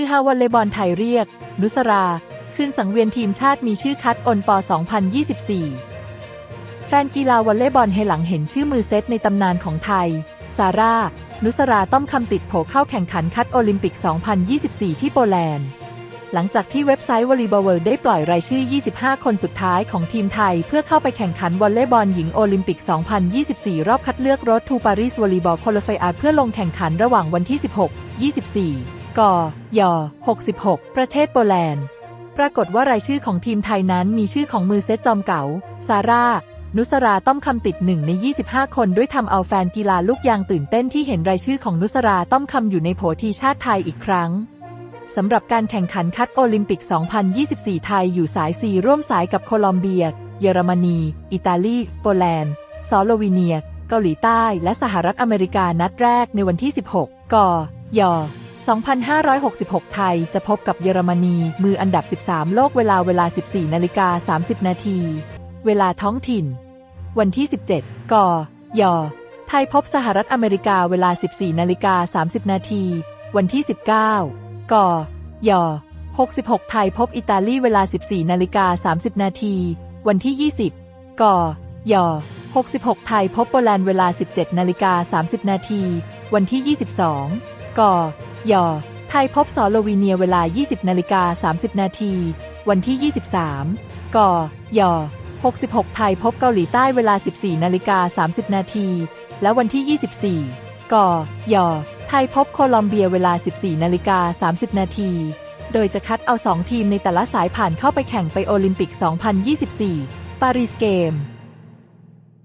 คือฮาวอลเลย์บอลไทยเรียก นุสราคืนสังเวียนทีมชาติมีชื่อคัดอนป 2024 แฟนกีฬาวอลเลย์บอลให้หลังเห็นชื่อมือเซตในตำนานของไทย ซาร่า นุสราต้อมคำติดโผเข้าแข่งขันคัดโอลิมปิก 2024 ที่โปแลนด์ หลังจากที่เว็บไซต์วอลลย์บอลเวิลด์ได้ปล่อยรายชื่อ 25 คนสุดท้ายของทีมไทย เพื่อเข้าไปแข่งขันวอลเลย์บอลหญิงโอลิมปิก 2024 รอบคัดเลือกรถทูปารีสวอลลย์บอลโคลไฟอาร์เพื่อลงแข่งขันระหว่างวันที่ 16 24 กย66 ประเทศโปแลนด์ ปรากฏว่ารายชื่อของทีมไทยนั้นมีชื่อของมือเซตจอมเก๋า ซาร่า นุสราต้อมคำติดหนึ่งใน 25 คนด้วยทำเอาแฟนกีฬาลูกยางตื่นเต้นที่เห็นรายชื่อของนุสราต้อมคำอยู่ในโผทีชาติไทยอีกครั้งสำหรับการแข่งขันคัดโอลิมปิก 2024 ไทยอยู่สาย 4 ร่วมสายกับโคลอมเบีย เยอรมนี อิตาลี โปแลนด์ สโลวีเนีย เกาหลีใต้ และสหรัฐอเมริกานัดแรกในวันที่ 16 ก ย 2566 ไทยจะพบกับเยอรมนี มืออันดับ 13 โลกเวลาเวลา 14 นาฬิกา 30 นาที เวลาท้องถิ่น วันที่ 17 กย ไทยพบสหรัฐอเมริกาเวลา 14 นาฬิกา 30 นาที วันที่ 19 กย 66 ไทยพบอิตาลีเวลา 14 นาฬิกา 30 นาที วันที่ 20 กย 66 ไทยพบโปแลนด์เวลา 17 นาฬิกา 30 นาที วันที่ 22 ก ยไทยพบสโลวีเนียเวลา 20นาฬิกา30 นาที วันที่ 23 กย66 ไทยพบเกาหลีใต้เวลา 14นาฬิกา30 นาที และวันที่ 24 กยไทยพบโคลอมเบียเวลา 14นาฬิกา30 นาที โดยจะคัดเอา 2 ทีมในแต่ละสายผ่านเข้าไปแข่งไปโอลิมปิก 2024 ปารีสเกม